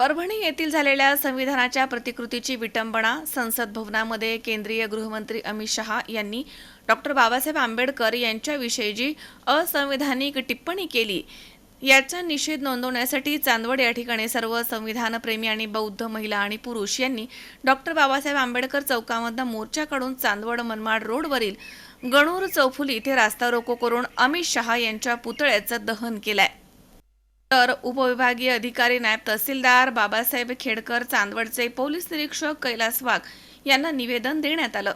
परभणी येथील झालेल्या संविधानाच्या प्रतिकृतीची विटंबना संसद भवनामध्ये केंद्रीय गृहमंत्री अमित शहा यांनी डॉक्टर बाबासाहेब आंबेडकर यांच्याविषयी जी असंविधानिक टिप्पणी केली. याचा निषेध नोंदवण्यासाठी चांदवड या ठिकाणी सर्व संविधानप्रेमी आणि बौद्ध महिला आणि पुरुष यांनी डॉक्टर बाबासाहेब आंबेडकर चौकामधनं मोर्चा काढून चांदवड मनमाड रोडवरील गणूर चौफुली इथे रास्ता रोको करून अमित शहा यांच्या पुतळ्याचं दहन केलं आहे तर उपविभागीय अधिकारी नायब तहसीलदार बाबासाहेब खेडकर चांदवडचे पोलीस निरीक्षक कैलास वाघ यांना निवेदन देण्यात आलं.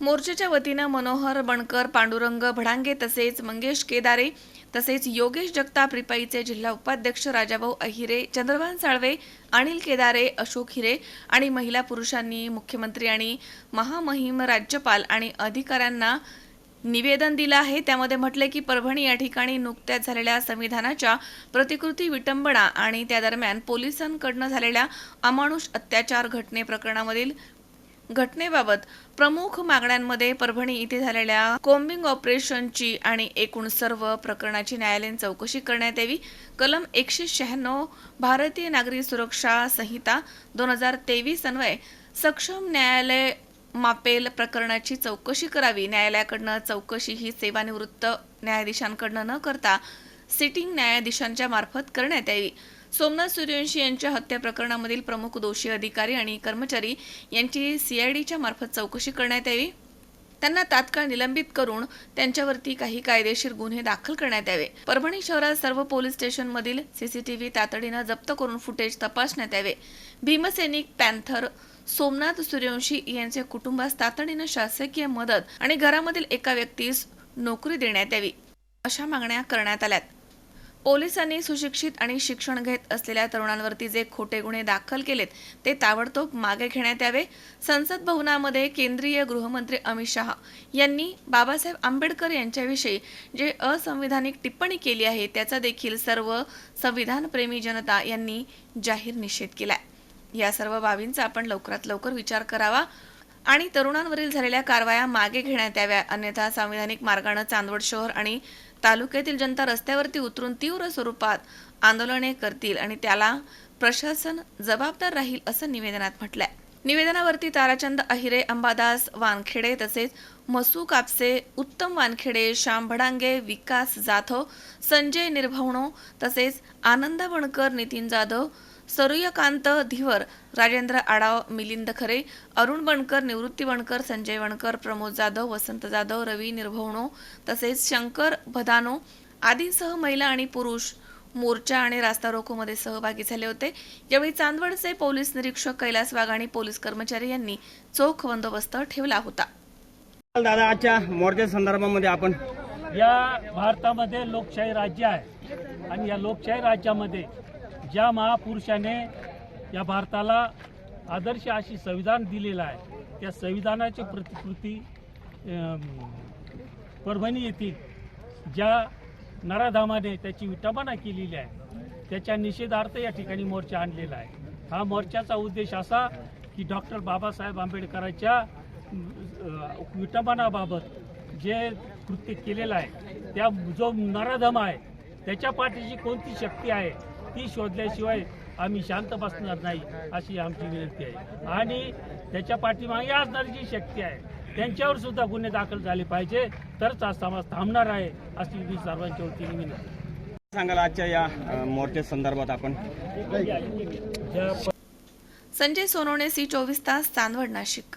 मोर्चाच्या वतीनं मनोहर बणकर पांडुरंग भडांगे तसेच मंगेश केदारे तसेच योगेश जगताप रिपाईचे जिल्हा उपाध्यक्ष राजाभाऊ अहिरे चंद्रभान साळवे अनिल केदारे अशोक हिरे आणि महिला पुरुषांनी मुख्यमंत्री आणि महामहिम राज्यपाल आणि अधिकाऱ्यांना निवेदन दिलं आहे. त्यामध्ये म्हटले की परभणी या ठिकाणी नुकत्याच झालेल्या संविधानाच्या प्रतिकृती विटंबना आणि त्या दरम्यान पोलिसांकडनं झालेल्या अमानुष अत्याचार घटने प्रकरणामधील घटनेबाबत प्रमुख मागण्यांमध्ये परभणी इथे झालेल्या कोम्बिंग ऑपरेशनची आणि एकूण सर्व प्रकरणाची न्यायालयीन चौकशी करण्यात यावी. कलम एकशे शहाण्णव भारतीय नागरी सुरक्षा संहिता दोन हजार तेवीस अन्वये सक्षम न्यायालय मापेल प्रकरणाची चौकशी करावी. न्यायालयाकडनं चौकशी ही सेवानिवृत्त न्यायाधीशांकडनं न करता सिटिंग न्यायाधीशांच्या मार्फत करण्यात यावी. सोमनाथ सूर्यवंशी यांच्या हत्या प्रकरणामधील प्रमुख दोषी अधिकारी आणि कर्मचारी यांची सीआयडीच्या मार्फत चौकशी करण्यात यावी. त्यांना तात्काळ निलंबित करून त्यांच्यावरती काही कायदेशीर गुन्हे दाखल करण्यात यावे. परभणी शहरात सर्व पोलीस स्टेशनमधील सीसीटीव्ही तातडीनं जप्त करून फुटेज तपासण्यात यावे. भीमसैनिक पॅन्थर सोमनाथ सूर्यवंशी यांच्या कुटुंबास तातडीनं शासकीय मदत आणि घरामधील एका व्यक्तीस नोकरी देण्यात यावी अशा मागण्या करण्यात आल्यात. पोलिसांनी सुशिक्षित आणि शिक्षण घेत असलेल्या तरुणांवरती जे खोटे गुन्हे दाखल केलेत ते ताबडतोब मागे घेण्यात यावे. संसद भवनामध्ये केंद्रीय गृहमंत्री अमित शहा यांनी बाबासाहेब आंबेडकर यांच्याविषयी जे असंविधानिक टिप्पणी केली आहे त्याचा देखील सर्व संविधानप्रेमी जनता यांनी जाहीर निषेध केला आहे या सर्व बाबींचा आपण लवकरात लवकर विचार करावा. आणि तरुणांवरील झालेल्या कारवाया मागे घेण्यात याव्या. अन्यथा संविधानिक मार्गानं चांदवड शहर आणि तालुक्यातील जनता रस्त्यावरती उतरून तीव्र स्वरूपात आंदोलने करतील आणि त्याला प्रशासन जबाबदार राहील असं निवेदनात म्हटलंय. निवेदनावरती ताराचंद अहिरे अंबादास वानखेडे तसेच मसू कापसे उत्तम वानखेडे श्याम भडांगे विकास जाधव संजय निर्भवणो तसेच आनंद वणकर नितीन जाधव सूर्यकांत धीवर राजेंद्र आडाव मिलिंद खरे अरुण बणकर निवृत्ती बणकर संजय वणकर प्रमोद जाधव वसंत जाधव रवी निर्भवणो तसेच शंकर भदानो आदींसह महिला आणि पुरुष मोर्चा आणि रास्ता रोकोमध्ये सहभागी झाले होते. यावेळी चांदवडचे पोलीस निरीक्षक कैलास वाघ आणि पोलीस कर्मचारी यांनी चोख बंदोबस्त ठेवला होता. दादा आजच्या मोर्चा संदर्भामध्ये आपण या भारतामध्ये लोकशाही राज्य आहे. आणि या लोकशाही राज्यामध्ये ज्या महापुरुषाने या भारताला आदर्श अशी संविधान दिलेलं आहे त्या संविधानाची प्रतिकृती परभणी येथील ज्या नराधामाने त्याची विटंबना केलेली आहे त्याच्या निषेधार्थ या ठिकाणी मोर्चा आणलेला आहे. हा मोर्चाचा उद्देश असा की डॉक्टर बाबासाहेब आंबेडकरांच्या विटंबनाबाबत जे कृत्य केलेलं आहे त्या जो नराधम आहे त्याच्या पाठीची कोणती शक्ती आहे ती शोधल्याशिवाय आम्ही शांत बसणार नाही अशी आमची विनंती आहे. आणि त्याच्या पाठीमागे असणारी जी शक्ती आहे त्यांच्यावर सुद्धा गुन्हे दाखल झाले पाहिजे. तरच हा समाज थांबणार आहे अशी मी सर्वांच्या वतीने विनंती सांगाल आजच्या या मोर्चा संदर्भात आपण? ज्या संजय सोनवणे सी चोवीस तास चांदवड नाशिक.